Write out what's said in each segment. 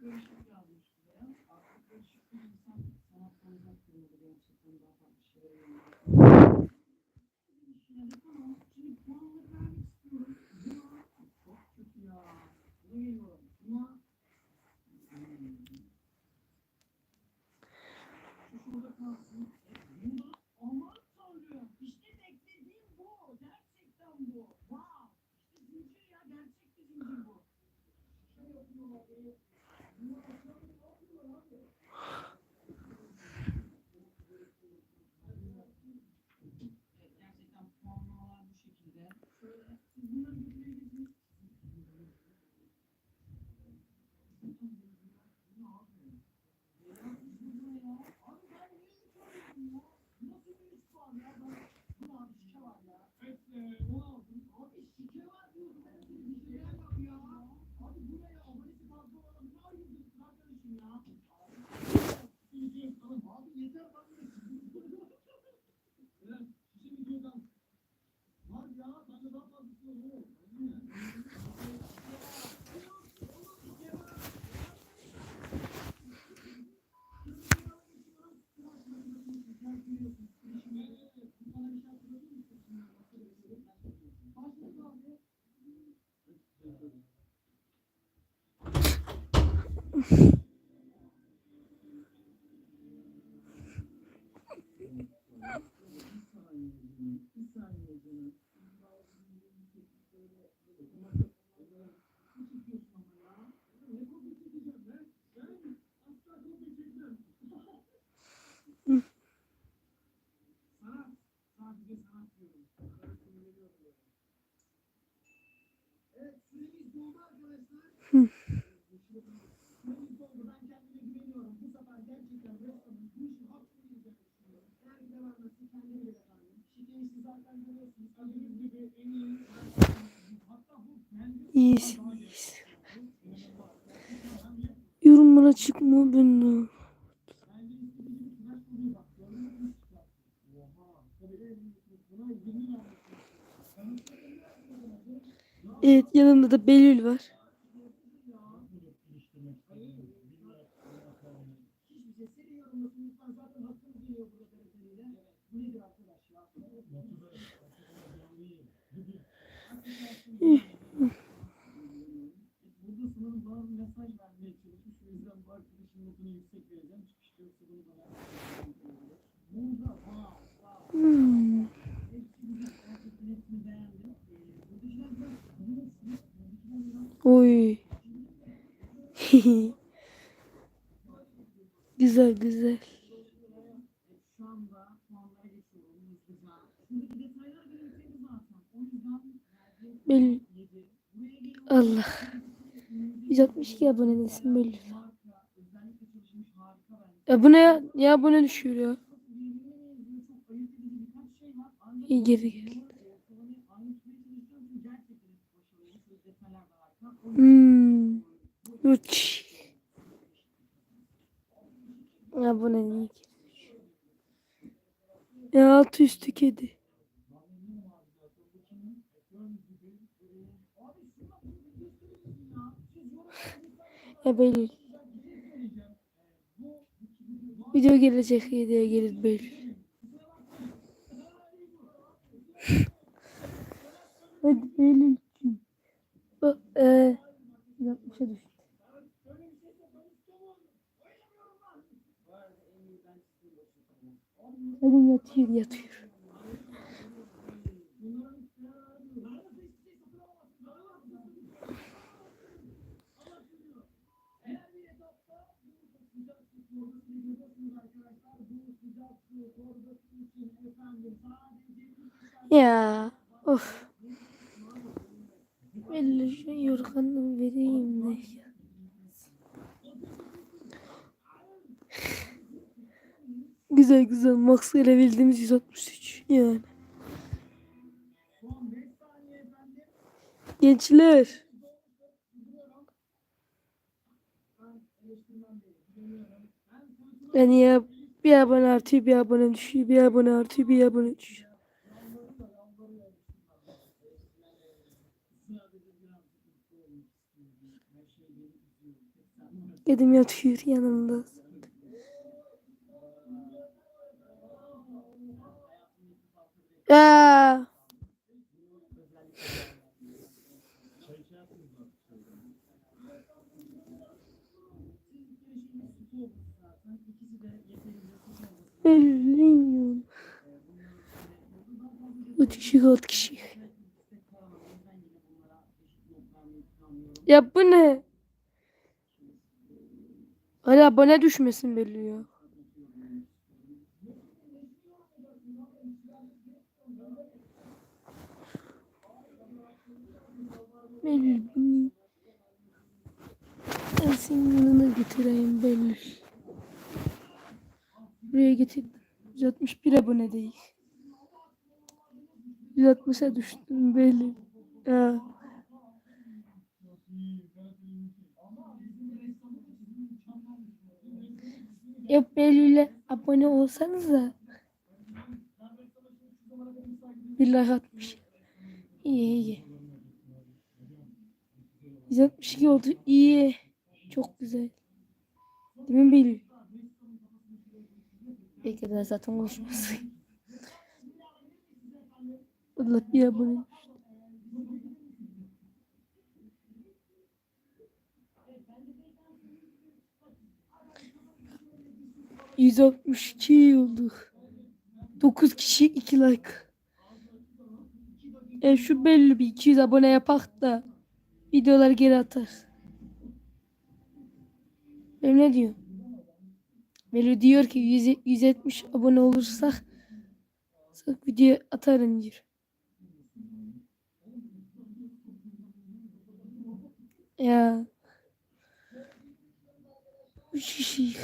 Gerçekten Mm-hmm. Gördüğünüz gibi en iyi hatta bu kendi İyisin iyisin. Yorumlara çıkma beni. Evet yanımda da Belül var. Yüksek vereceğim. Çıkışta yoksa bunu bana. Hmm. Oy. güzel güzel. şu anda puanlara geçiyorum hızlıca. Ya bu ne ya? Ya abone düşüyor ya. İyi geri gel. Hmm. Uç. Ya bu ne ki. Ya altı üstü kedi. Ya Belül. Video gelecek videoya gelir Belül. Hadi Belül'cüm. Bak eee. Yapmışa düştü. Hadi yatıyor yatıyor. Ya of. Belli şu yorganımı vereyim de. Güzel güzel. Max gelebildiğimiz 163 yani. Son 5 saniye efendim. Gençler. Yani ya bir abone artıyor bir abone düşüyor bir abone artıyor bir abone düşüyor. yalvarı da yalvarı eleştirmem. Belli. Üç kişi kişi. Ya bu ne? Hala abone düşmesin belli ya. Belli. Ben senin yanına getireyim belli. Buraya getirdim. 161 abone değil. 160'a düştüm belli. Ya. Yok belliyle abone olsanız da. Bir like atmış. İyi iyi. 162 oldu. İyi. Çok güzel. Değil mi Belli? De zaten konuşmasın. Allah bir abone. Yüz altmış iki olduk. Dokuz kişi iki like. E şu belli bir 200 abone yapak da videolar geri atar. Benim ne diyor? Belli diyor ki 100, 170 abone olursak sak video atarım diyor. Ya. Üç kişi.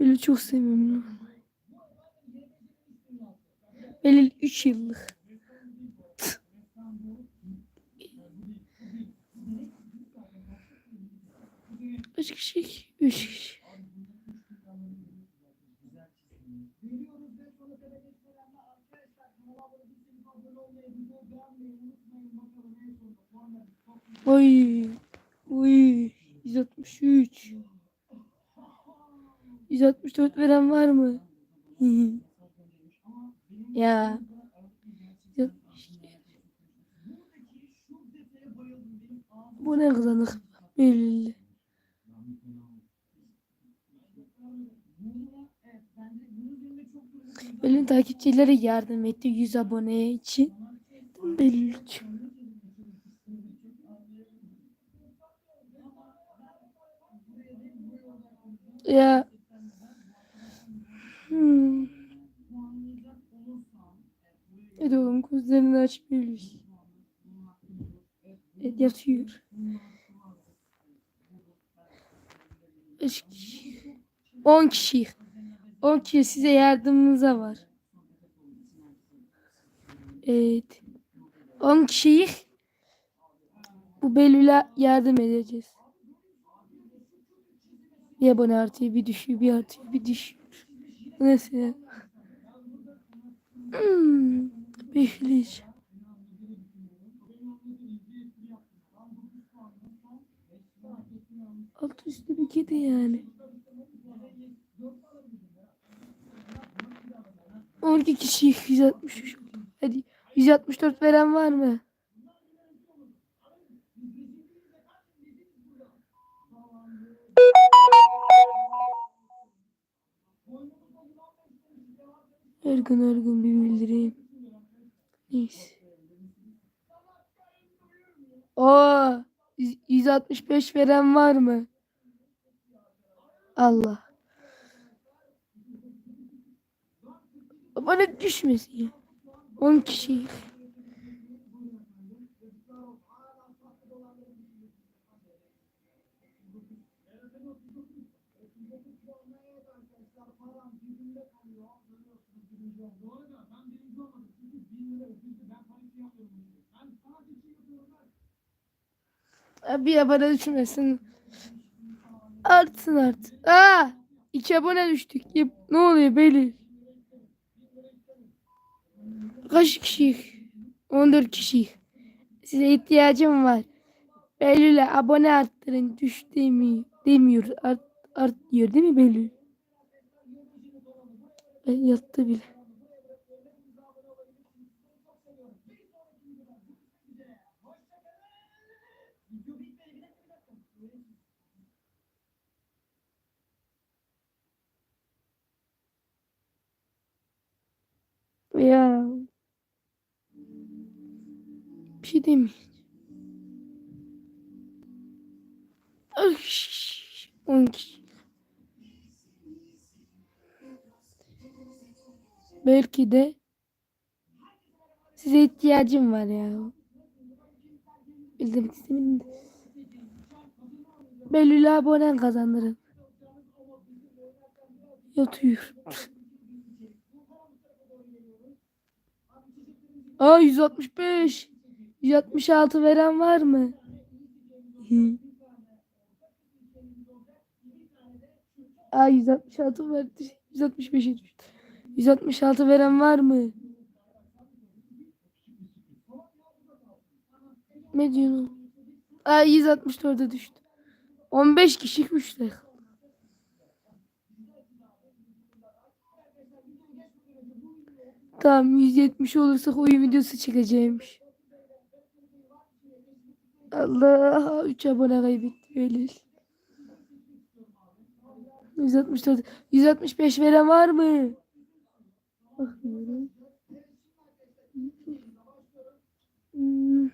Böyle çok seviyorum. Böyle 3 yıllık. Kaç kişi? 3 kişi. Veriyoruz ve sonra tele geçmeden de arkadaşlar kanala abone değilseniz abone olmayı, videoyu beğenmeyi unutmayın. Bakalım en sonunda puanlar toplayalım. Oy. Oy. 163. 164 veren var mı? ya. 162. Bu ne kızanık belli. Benim takipçilere yardım etti 100 abone için. Belli. Ya. Hmm. Hadi oğlum gözlerini aç bir. Evet yatıyor. Beş kişi. 10 kişi. 10 kişi size yardımınıza var. Evet. 10 kişiyi bu Belül'e yardım edeceğiz. Bir abone artıyor, bir düşüyor, bir artıyor, bir düşüyor. Nasıl ya? Hmm, bekleyeceğim. Alt üstü bir kedi yani. 12 kişi 163 oldu. Hadi 164 veren var mı? Her gün her gün bir bildireyim. Neyse. Oo, 165 veren var mı? Allah. Bana düşmesin ya. 10 kişi. Bu arada ben birinci olmadım. Çünkü bin lira ödüldü. Ben panik yapmıyorum. Ben sadece şey yapıyorum. Ben Abi ya bana düşmesin. Artsın art. Aa! İki abone düştük. Ne oluyor Belül? Kaç kişi? 14 kişi. Size ihtiyacım var. Belül'e abone arttırın. Düş demiyor. Demiyor. Art, art diyor değil mi Belül? Ben yattı bile. Ya. Bir şey demeyeyim. Ay, 10 kişi. Belki de size ihtiyacım var ya. Bildim istemedim de. Belül abone kazandırın. Yatıyor. Aa 165. 166 veren var mı? Aa 166 verdi. 165'e düştü. 166 veren var mı? Ne diyorsun? Aa 164'e düştü. 15 kişi 3 Tamam 170 olursak oyun videosu çekeceğimmiş. Allah 3 abone kaybetti Belül. 164 165 veren var mı? Bakmıyorum. Hmm.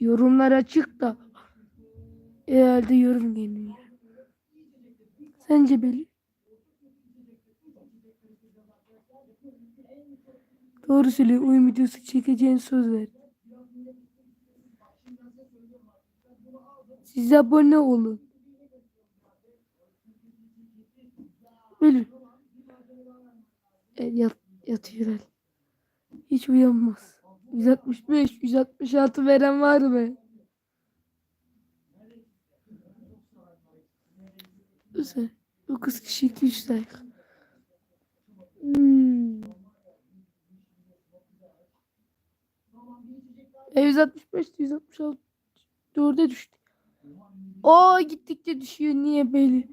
Yorumlar açık da herhalde yorum gelmiyor. Sence Belül? Doğru söyle. Oyun videosu çekeceğin söz. Siz abone olun. Böyle. Evet, yat, yatıyor el. Hiç uyanmaz. 165, 166 veren var mı? Güzel. 9 kişi 200 like. E 165 166 4'e düştü. O gittikçe düşüyor. Niye böyle?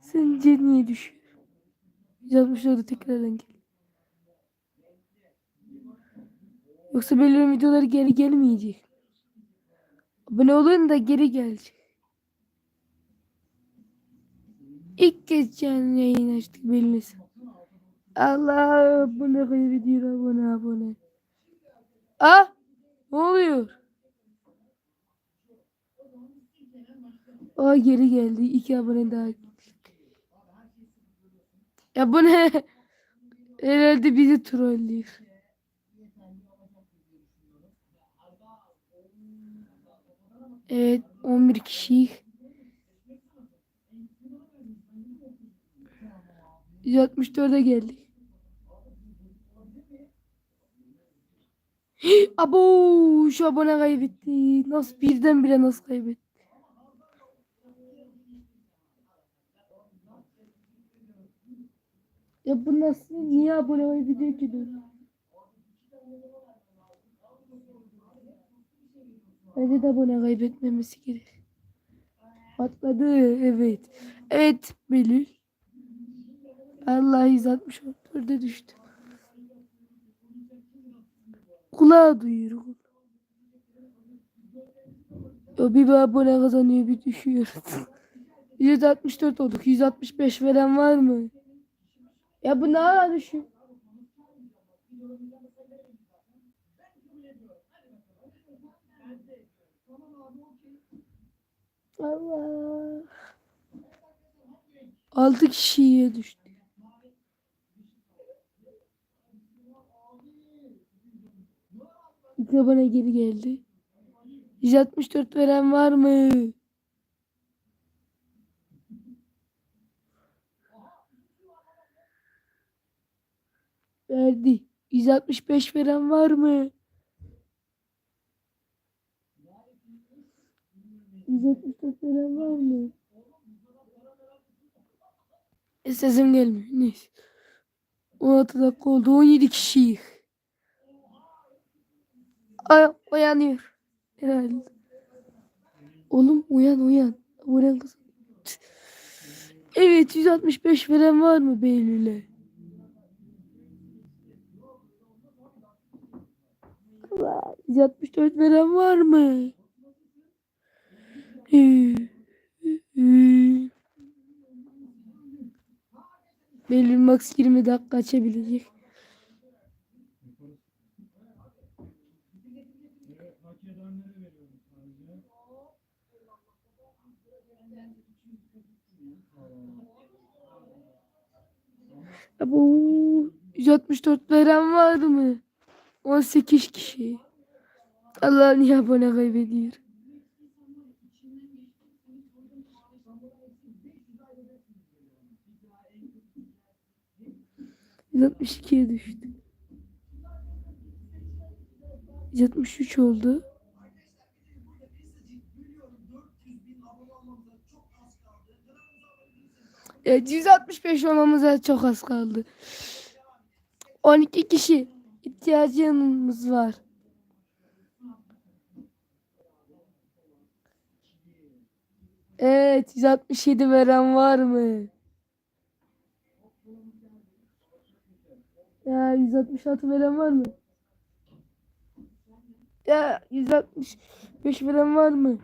Sence niye düşüyor? 164'e tekrardan gel. Yoksa belirli videoları geri gelmeyecek. Abone olun da geri gelecek. İlk kez canlı yayın açtık belirlesin. Allah abone kaybediyor abone abone. Ah ne oluyor? Aa geri geldi. İki abone daha. Ya bu ne? Herhalde bizi trollüyor. Evet 11 kişi. 164'e geldik. Abo şu abone kaybetti. Nasıl birdenbire nasıl kaybetti? Ya bu nasıl niye abone kaybediyor ki dur? Bence de abone kaybetmemesi gerek. Patladı evet. Evet Belül. Allah 164'e düştü. Kulağa duyuyor. Ya bir abone kazanıyor bir düşüyor. 164 olduk. 165 veren var mı? Ya bu ne ara düşüyor? Allah. 6 kişiye düştü. İlk bana geri geldi. 164 veren var mı? Verdi. 165 veren var mı? 164 veren var mı? E, sesim gelmiyor. Neyse. 16 dakika oldu. 17 kişiyiz. Ay, uyanıyor. Herhalde. Oğlum uyan uyan. Uyan kız. Evet 165 veren var mı Beylül'e? Allah, 164 veren var mı? Beylül max 20 dakika açabilecek. Bu 164 veren var mı? 18 kişi. Allah niye abone kaybediyor? Yüz 62'ye düştü. 163 oldu. Evet 165 olmamıza çok az kaldı. 12 kişi ihtiyacımız var. Evet 167 veren var mı? Ya 166 veren var mı? Ya 165 veren var mı?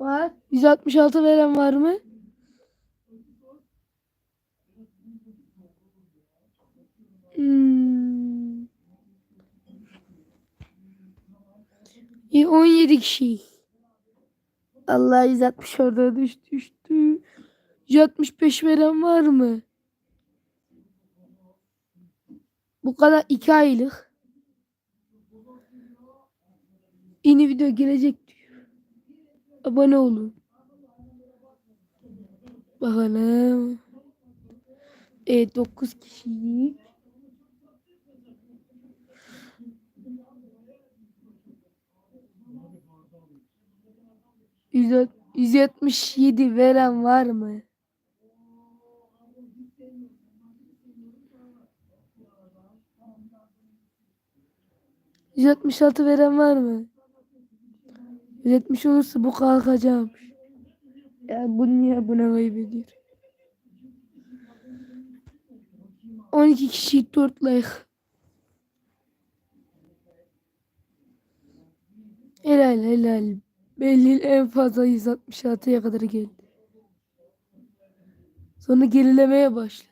Var. 166 veren var mı? Hmm. İyi, 17 kişi. Allah 160 orada düştü düştü. 165 veren var mı? Bu kadar 2 aylık. Yeni video gelecek diyor. Abone olun. Bakalım. Evet 9 kişilik. 177 veren var mı? Altı veren var mı? 170 olursa bu kalkacağım. Ya bu niye buna kaybediyor? 12 kişi 4 like. Helal helal. Belli en fazla 166'ya kadar geldi. Sonra gerilemeye başladı.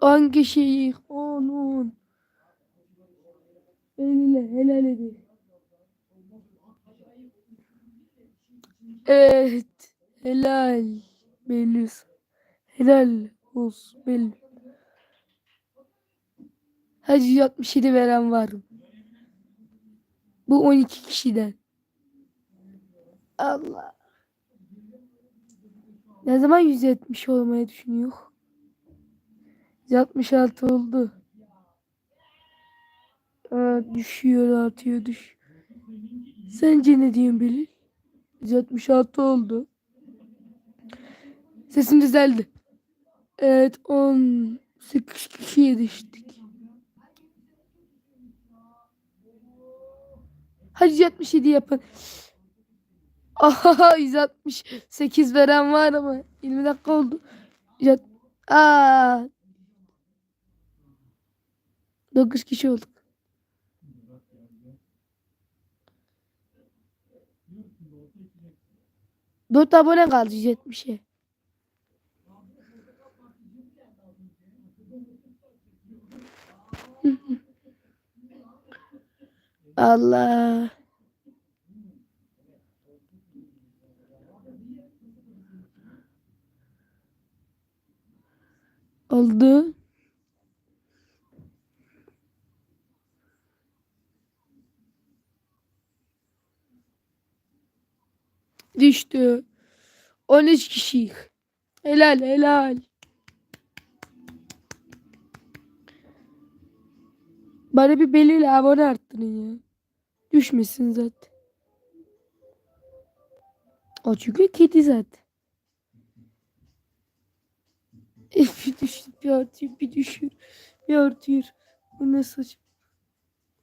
10 kişi 10 10. Belli helal edin. Evet. Helal. Belli. Helal olsun belli. Hadi 167 veren var. Bu 12 kişiden. Allah. Ne zaman 170 olmayı düşünüyor? 166 oldu. Aa, düşüyor artıyor düş. Sence ne diyorsun Belil? 166 oldu. Sesim düzeldi. Evet 18 kişiye düştük. Hadi 167 yapın. Aha 168 veren var ama 20 dakika oldu. Aa. 9 kişi olduk. Dört abone kaldı 170'e. Allah. Oldu. Düştü. 13 kişi. Helal helal. Bana bir belirli abone arttırın ya. Düşmesin zaten. O çünkü kedi zaten. E, bir düştü bir artıyor bir düşüyor bir artıyor. Bu ne saçma.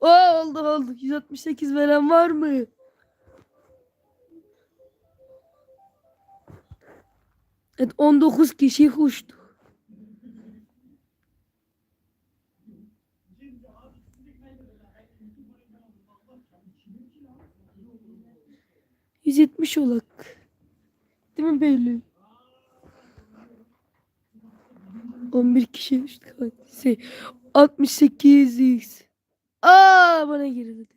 Aa oldu oldu. 168 veren var mı? Evet 19 kişi uçtu. Yüz yetmiş olak. Değil mi Beylül? 11 kişi şey 68 Aa bana girdi.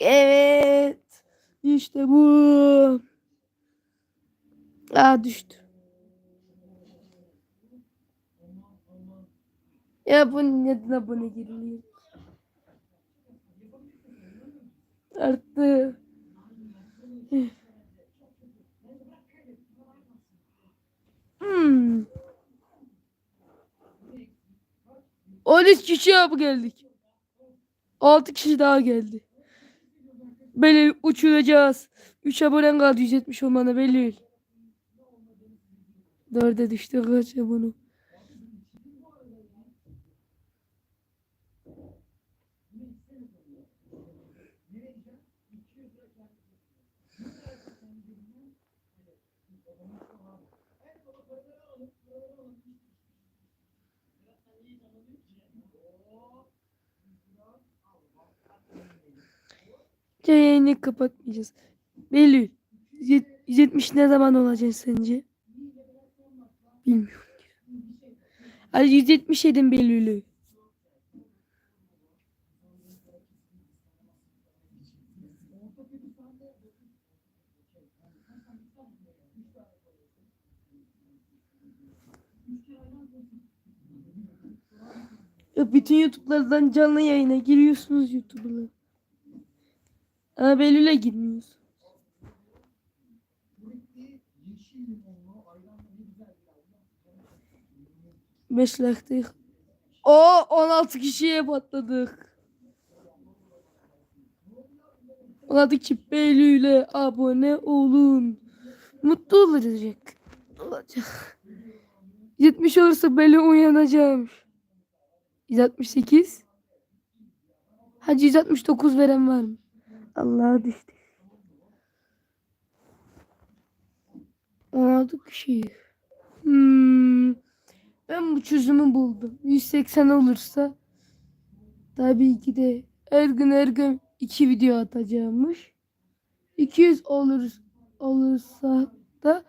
Evet. İşte bu. Aa düştü. Ya bu neden abone giriliyor? Arttı. Hmm. 13 kişi yapı geldik. 6 kişi daha geldi. Belül uçuracağız. 3 abonen kaldı 170 olmana Belül. 4'e düştü kaç abone. Yayını kapatmayacağız. Belül. 170 ne zaman olacak sence? Bilmiyorum. Hadi 170 edin Belül'ü. Bütün YouTube'lardan canlı yayına giriyorsunuz YouTube'lara. Ama Belül'e girmiyoruz. Beş laktayız. O 16 kişiye patladık. 16 kişi Belül'e abone olun. Mutlu olacak. Olacak. 70 olursa Belü uyanacağım. 168. Hadi 169 veren var mı? Allah'a düştü. 16 kişi. Hmm. Ben bu çözümü buldum. 180 olursa tabii ki de her gün her gün iki video atacağımmış. 200 olur olursa da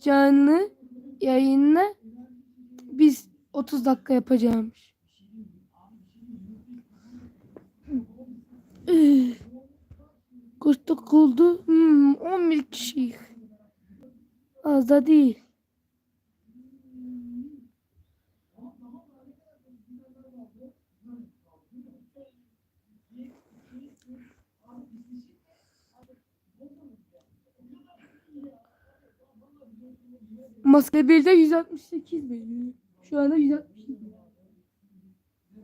canlı yayınla biz 30 dakika yapacağımmış. Üh. Kaç dakika oldu? Hmm, 11 kişi. Az da değil. Maske 1'de 168 veriyor. Şu anda 167.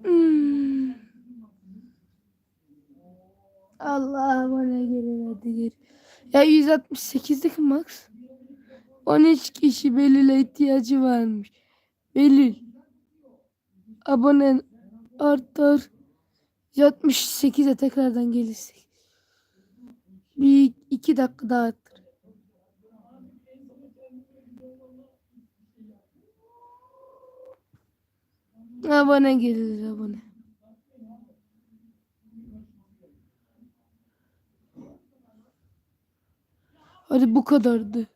Hmm. Allah bana geri hadi geri. Ya 168'deki max. 13 kişi Belül'e ihtiyacı varmış. Belül. Abonen artar. 168'e tekrardan gelirsek. Bir iki dakika daha arttır. Abone gelir abone. Hadi bu kadardı.